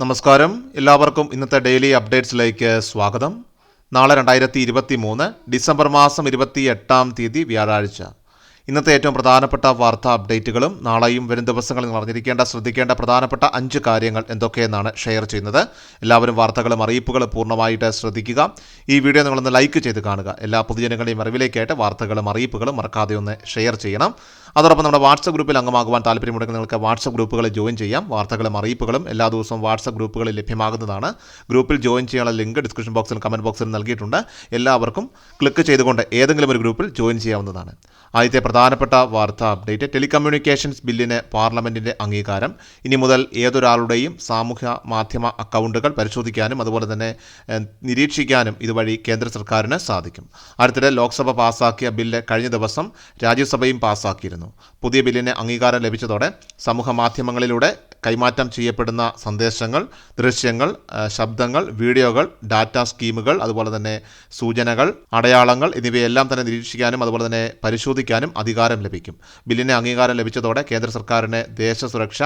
നമസ്കാരം. എല്ലാവർക്കും ഇന്നത്തെ ഡെയിലി അപ്ഡേറ്റ്സിലേക്ക് സ്വാഗതം. നാളെ രണ്ടായിരത്തി ഇരുപത്തി മൂന്ന് ഡിസംബർ മാസം ഇരുപത്തി എട്ടാം തീയതി വ്യാഴാഴ്ച. ഇന്നത്തെ ഏറ്റവും പ്രധാനപ്പെട്ട വാർത്താ അപ്ഡേറ്റുകളും നാളെയും വരും ദിവസങ്ങളിൽ അറിഞ്ഞിരിക്കേണ്ട ശ്രദ്ധിക്കേണ്ട പ്രധാനപ്പെട്ട അഞ്ച് കാര്യങ്ങൾ എന്തൊക്കെയെന്നാണ് ഷെയർ ചെയ്യുന്നത്. എല്ലാവരും വാർത്തകളും അറിയിപ്പുകളും പൂർണമായിട്ട് ശ്രദ്ധിക്കുക. ഈ വീഡിയോ നിങ്ങളൊന്ന് ലൈക്ക് ചെയ്ത് കാണുക. എല്ലാ പൊതുജനങ്ങളുടെയും അറിവിലേക്കായിട്ട് വാർത്തകളും അറിയിപ്പുകളും മറക്കാതെ ഒന്ന് ഷെയർ ചെയ്യണം. അതോടൊപ്പം നമ്മുടെ വാട്സപ്പ് ഗ്രൂപ്പിൽ അംഗമാകുവാൻ താല്പര്യമുണ്ടെങ്കിൽ നിങ്ങൾക്ക് വാട്സപ്പ് ഗ്രൂപ്പുകളിൽ ജോയിൻ ചെയ്യാം. വാർത്തകളും അറിയിപ്പുകളും എല്ലാ ദിവസവും വാട്സപ്പ് ഗ്രൂപ്പുകളിൽ ലഭ്യമാകുന്നതാണ്. ഗ്രൂപ്പിൽ ജോയിൻ ചെയ്യാനുള്ള ലിങ്ക് ഡിസ്ക്രിപ്ഷൻ ബോക്സിലും കമന്റ് ബോക്സിലും നൽകിയിട്ടുണ്ട്. എല്ലാവർക്കും ക്ലിക്ക് ചെയ്തുകൊണ്ട് ഏതെങ്കിലും ഒരു ഗ്രൂപ്പിൽ ജോയിൻ ചെയ്യാവുന്നതാണ്. ആദ്യത്തെ പ്രധാനപ്പെട്ട വാർത്താ അപ്ഡേറ്റ്. ടെലികമ്മ്യൂണിക്കേഷൻസ് ബില്ലിന് പാർലമെന്റിന്റെ അംഗീകാരം. ഇനി മുതൽ ഏതൊരാളുടെയും സാമൂഹ്യ മാധ്യമ അക്കൗണ്ടുകൾ പരിശോധിക്കാനും അതുപോലെ തന്നെ നിരീക്ഷിക്കാനും ഇതുവഴി കേന്ദ്ര സർക്കാരിന് സാധിക്കും. അടുത്തിടെ ലോക്സഭ പാസാക്കിയ ബില്ല് കഴിഞ്ഞ ദിവസം രാജ്യസഭയും പാസാക്കിയിരുന്നു. പുതിയ ബില്ലിന് അംഗീകാരം ലഭിച്ചതോടെ സമൂഹ മാധ്യമങ്ങളിലൂടെ കൈമാറ്റം ചെയ്യപ്പെടുന്ന സന്ദേശങ്ങൾ ദൃശ്യങ്ങൾ ശബ്ദങ്ങൾ വീഡിയോകൾ ഡാറ്റ സ്കീമുകൾ അതുപോലെ തന്നെ സൂചനകൾ അടയാളങ്ങൾ എന്നിവയെല്ലാം തന്നെ നിരീക്ഷിക്കാനും അതുപോലെ തന്നെ പരിശോധിക്കാനും അധികാരം ലഭിക്കും. ബില്ലിന് അംഗീകാരം ലഭിച്ചതോടെ കേന്ദ്ര സർക്കാരിന് ദേശസുരക്ഷ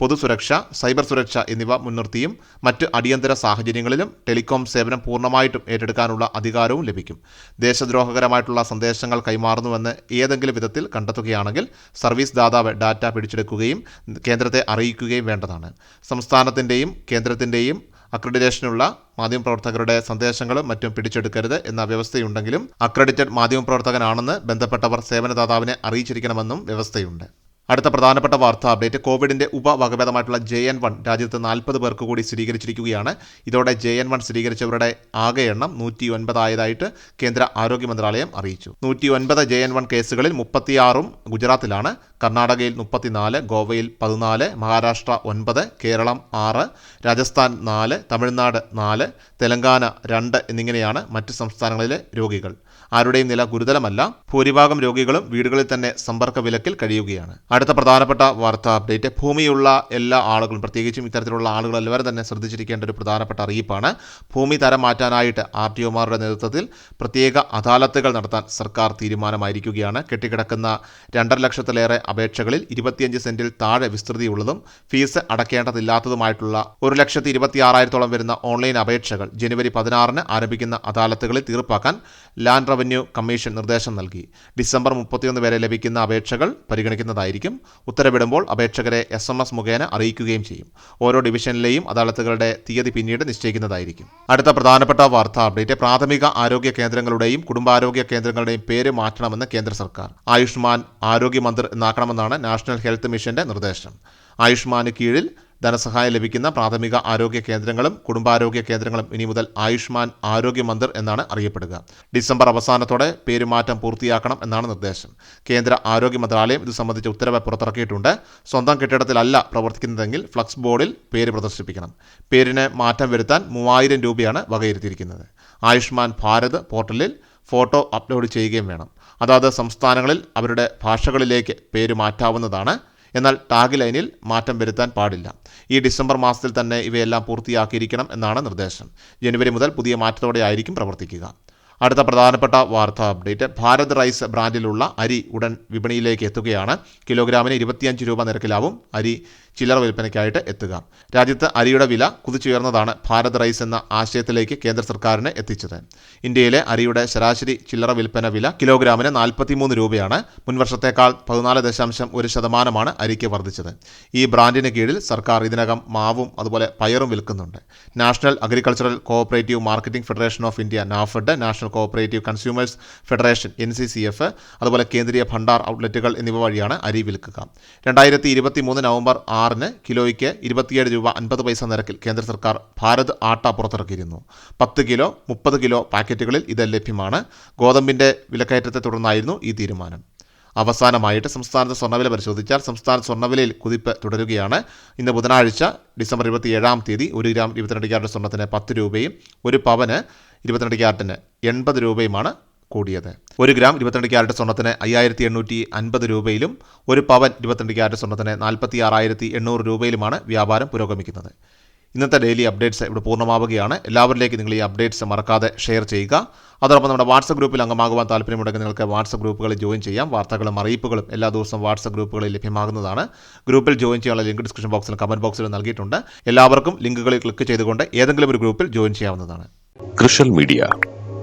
പൊതുസുരക്ഷ സൈബർ സുരക്ഷ എന്നിവ മുൻനിർത്തിയും മറ്റ് അടിയന്തര സാഹചര്യങ്ങളിലും ടെലികോം സേവനം പൂർണമായിട്ടും ഏറ്റെടുക്കാനുള്ള അധികാരവും ലഭിക്കും. ദേശദ്രോഹകരമായിട്ടുള്ള സന്ദേശങ്ങൾ കൈമാറുന്നുവെന്ന് ഏതെങ്കിലും വിധത്തിൽ കണ്ടെത്തുകയാണെങ്കിൽ സർവീസ് ദാതാവ് ഡാറ്റ പിടിച്ചെടുക്കുകയും കേന്ദ്രത്തെ അറിയിക്കുകയും വേണ്ടതാണ്. സംസ്ഥാനത്തിന്റെയും കേന്ദ്രത്തിന്റെയും അക്രഡിറ്റേഷനുള്ള മാധ്യമപ്രവർത്തകരുടെ സന്ദേശങ്ങളും മറ്റും പിടിച്ചെടുക്കരുത് എന്ന വ്യവസ്ഥയുണ്ടെങ്കിലും അക്രഡിറ്റഡ് മാധ്യമപ്രവർത്തകനാണെന്ന് ബന്ധപ്പെട്ടവർ സേവനദാതാവിനെ അറിയിച്ചിരിക്കണമെന്നും വ്യവസ്ഥയുണ്ട്. അടുത്ത പ്രധാനപ്പെട്ട വാർത്താ അപ്ഡേറ്റ്. കോവിഡിന്റെ ഉപവകഭേദമായിട്ടുള്ള ജെ എൻ വൺ രാജ്യത്ത് നാൽപ്പത് പേർക്ക് കൂടി സ്ഥിരീകരിച്ചിരിക്കുകയാണ്. ഇതോടെ ജെ എൻ വൺ സ്ഥിരീകരിച്ചവരുടെ ആകെ എണ്ണം നൂറ്റി ഒൻപതായതായിട്ട് കേന്ദ്ര ആരോഗ്യ മന്ത്രാലയം അറിയിച്ചു. നൂറ്റി ഒൻപത് ജെ എൻ വൺ കേസുകളിൽ മുപ്പത്തിയാറും ഗുജറാത്തിലാണ്. കർണാടകയിൽ മുപ്പത്തിനാല് ഗോവയിൽ പതിനാല് മഹാരാഷ്ട്ര ഒൻപത് കേരളം ആറ് രാജസ്ഥാൻ നാല് തമിഴ്നാട് നാല് തെലങ്കാന രണ്ട് എന്നിങ്ങനെയാണ് മറ്റ് സംസ്ഥാനങ്ങളിലെ രോഗികൾ. ആരുടെയും നില ഗുരുതരമല്ല. ഭൂരിഭാഗം രോഗികളും വീടുകളിൽ തന്നെ സമ്പർക്ക വിലക്കിൽ കഴിയുകയാണ്. അടുത്ത പ്രധാനപ്പെട്ട വാർത്താ അപ്ഡേറ്റ് ഭൂമിയുള്ള എല്ലാ ആളുകളും പ്രത്യേകിച്ചും ഇത്തരത്തിലുള്ള ആളുകൾ എല്ലാവരും തന്നെ ശ്രദ്ധിച്ചിരിക്കേണ്ട ഒരു പ്രധാനപ്പെട്ട അറിയിപ്പാണ്. ഭൂമി തരം മാറ്റാനായിട്ട് ആർ ടി ഒമാരുടെ നേതൃത്വത്തിൽ പ്രത്യേക അദാലത്തുകൾ നടത്താൻ സർക്കാർ തീരുമാനമായിരിക്കുകയാണ്. കെട്ടിക്കിടക്കുന്ന രണ്ടര ലക്ഷത്തിലേറെ അപേക്ഷകളിൽ ഇരുപത്തിയഞ്ച് സെന്റിൽ താഴെ വിസ്തൃതിയുള്ളതും ഫീസ് അടക്കേണ്ടതില്ലാത്തതുമായിട്ടുള്ള ഒരു ലക്ഷത്തി ഇരുപത്തി ആറായിരത്തോളം വരുന്ന ഓൺലൈൻ അപേക്ഷകൾ ജനുവരി പതിനാറിന് ആരംഭിക്കുന്ന അദാലത്തുകളിൽ തീർപ്പാക്കാൻ ലാൻഡ് റവന്യൂ കമ്മീഷൻ നിർദ്ദേശം നൽകി. ഡിസംബർ മുപ്പത്തിയൊന്ന് വരെ ലഭിക്കുന്ന അപേക്ഷകൾ പരിഗണിക്കുന്നതായിരിക്കും. ഉത്തരവിടുമ്പോൾ അപേക്ഷകരെ എസ് എം എസ് മുഖേന അറിയിക്കുകയും ചെയ്യും. ഓരോ ഡിവിഷനിലെയും അദാലത്തുകളുടെ തീയതി പിന്നീട് നിശ്ചയിക്കുന്നതായിരിക്കും. അടുത്ത പ്രധാനപ്പെട്ട വാർത്താ അപ്ഡേറ്റ് പ്രാഥമിക ആരോഗ്യ കേന്ദ്രങ്ങളുടെയും കുടുംബാരോഗ്യ കേന്ദ്രങ്ങളുടെയും പേര് മാറ്റണമെന്ന് കേന്ദ്ര സർക്കാർ. ആയുഷ്മാൻ ആരോഗ്യ എന്നാക്കണമെന്നാണ് നാഷണൽ ഹെൽത്ത് മിഷന്റെ നിർദ്ദേശം. ആയുഷ്മാന് കീഴിൽ ധനസഹായം ലഭിക്കുന്ന പ്രാഥമിക ആരോഗ്യ കേന്ദ്രങ്ങളും കുടുംബാരോഗ്യ കേന്ദ്രങ്ങളും ഇനി മുതൽ ആയുഷ്മാൻ ആരോഗ്യ മന്ദിർ എന്നാണ് അറിയപ്പെടുക. ഡിസംബർ അവസാനത്തോടെ പേരുമാറ്റം പൂർത്തിയാക്കണം എന്നാണ് നിർദ്ദേശം. കേന്ദ്ര ആരോഗ്യ മന്ത്രാലയം ഇത് സംബന്ധിച്ച ഉത്തരവ് പുറത്തിറക്കിയിട്ടുണ്ട്. സ്വന്തം കെട്ടിടത്തിലല്ല പ്രവർത്തിക്കുന്നതെങ്കിൽ ഫ്ലക്സ് ബോർഡിൽ പേര് പ്രദർശിപ്പിക്കണം. പേരിന് മാറ്റം വരുത്താൻ മൂവായിരം രൂപയാണ് വകയിരുത്തിയിരിക്കുന്നത്. ആയുഷ്മാൻ ഭാരത് പോർട്ടലിൽ ഫോട്ടോ അപ്ലോഡ് ചെയ്യുകയും വേണം. അതാത് സംസ്ഥാനങ്ങളിൽ അവരുടെ ഭാഷകളിലേക്ക് പേര് മാറ്റാവുന്നതാണ് എന്നാൽ ടാഗ് ലൈനിൽ മാറ്റം വരുത്താൻ പാടില്ല. ഈ ഡിസംബർ മാസത്തിൽ തന്നെ ഇവയെല്ലാം പൂർത്തിയാക്കിയിരിക്കണം എന്നാണ് നിർദ്ദേശം. ജനുവരി മുതൽ പുതിയ മാറ്റത്തോടെ ആയിരിക്കും പ്രവർത്തിക്കുക. അടുത്ത പ്രധാനപ്പെട്ട വാർത്താ അപ്ഡേറ്റ്. ഭാരത് റൈസ് ബ്രാൻഡിലുള്ള അരി ഉടൻ വിപണിയിലേക്ക് എത്തുകയാണ്. കിലോഗ്രാമിന് ഇരുപത്തിയഞ്ച് രൂപ നിരക്കിലാവും അരി ചില്ലറ വിൽപ്പനയ്ക്കായിട്ട് എത്തുക. രാജ്യത്ത് അരിയുടെ വില കുതിച്ചുയർന്നതാണ് ഭാരത് റൈസ് എന്ന ആശയത്തിലേക്ക് കേന്ദ്ര സർക്കാരിനെ എത്തിച്ചത്. ഇന്ത്യയിലെ അരിയുടെ ശരാശരി ചില്ലറ വിൽപ്പന വില കിലോഗ്രാമിന് നാൽപ്പത്തിമൂന്ന് രൂപയാണ്. മുൻവർഷത്തേക്കാൾ പതിനാല് ദശാംശം ഒരു ശതമാനമാണ് അരിക്ക് വർദ്ധിച്ചത്. ഈ ബ്രാൻഡിന് കീഴിൽ സർക്കാർ ഇതിനകം മാവും അതുപോലെ പയറും വിൽക്കുന്നുണ്ട്. National agricultural cooperative marketing federation of India NAFED national cooperative consumers federation N C C F അതുപോലെ കേന്ദ്രീയ ഭണ്ഡാർ ഔട്ട്ലെറ്റുകൾ എന്നിവ വഴിയാണ് അരി വിൽക്കുക. രണ്ടായിരത്തി ഇരുപത്തി മൂന്ന് നവംബർ ആറിന് കിലോയ്ക്ക് ഇരുപത്തിയേഴ് രൂപ അൻപത് പൈസ നിരക്കിൽ കേന്ദ്ര സർക്കാർ ഭാരത് ആട്ട പുറത്തിറക്കിയിരുന്നു. പത്ത് കിലോ മുപ്പത് കിലോ പാക്കറ്റുകളിൽ ഇത് ലഭ്യമാണ്. ഗോതമ്പിന്റെ വിലക്കയറ്റത്തെ തുടർന്നായിരുന്നു ഈ തീരുമാനം. അവസാനമായിട്ട് സംസ്ഥാനത്തെ സ്വർണവില പരിശോധിച്ചാൽ സംസ്ഥാന സ്വർണവിലയിൽ കുതിപ്പ് തുടരുകയാണ്. ഇന്ന് ബുധനാഴ്ച ഡിസംബർ ഇരുപത്തി ഏഴാം തീയതി ഒരു ഗ്രാം ഇരുപത്തിരണ്ട് ക്യാരറ്റ് സ്വർണത്തിന് പത്ത് രൂപയും ഒരു പവന് ഇരുപത്തിരണ്ട് ക്യാരറ്റിന് എൺപത് രൂപയുമാണ് കൂടിയത്. ഒരു ഗ്രാം ഇരുപത്തിരണ്ട് ക്യാരറ്റ് സ്വർണത്തിന് അയ്യായിരത്തി എണ്ണൂറ്റി അൻപത് രൂപയിലും ഒരു പവൻ ഇരുപത്തിരണ്ട് ക്യാരറ്റ് സ്വർണത്തിന് നാൽപ്പത്തി ആറായിരത്തി എണ്ണൂറ് രൂപയിലുമാണ് വ്യാപാരം പുരോഗമിക്കുന്നത്. ഇന്നത്തെ ഡെയിലി അപ്ഡേറ്റ്സ് ഇവിടെ പൂർണമാവുകയാണ്. എല്ലാവരിലേക്കും നിങ്ങൾ ഈ അപ്ഡേറ്റ്സ് മറക്കാതെ ഷെയർ ചെയ്യുക. അതോടൊപ്പം നമ്മുടെ വാട്സപ്പ് ഗ്രൂപ്പിൽ അംഗമാകുവാൻ താല്പര്യമുണ്ടെങ്കിൽ നിങ്ങൾക്ക് വാട്സപ്പ് ഗ്രൂപ്പുകളിൽ ജോയിൻ ചെയ്യാം. വാർത്തകളും അറിയിപ്പുകളും എല്ലാ ദിവസവും വാട്സപ്പ് ഗ്രൂപ്പുകളിൽ ലഭ്യമാകുന്നതാണ്. ഗ്രൂപ്പിൽ ജോയിൻ ചെയ്യാനുള്ള ലിങ്ക് ഡിസ്ക്രിപ്ഷൻ ബോക്സിലും കമന്റ് ബോക്സിലും നൽകിയിട്ടുണ്ട്. എല്ലാവർക്കും ലിങ്കുകളിൽ ക്ലിക്ക് ചെയ്തുകൊണ്ട് ഏതെങ്കിലും ഒരു ഗ്രൂപ്പിൽ ജോയിൻ ചെയ്യാവുന്നതാണ്. കൃഷൽ മീഡിയ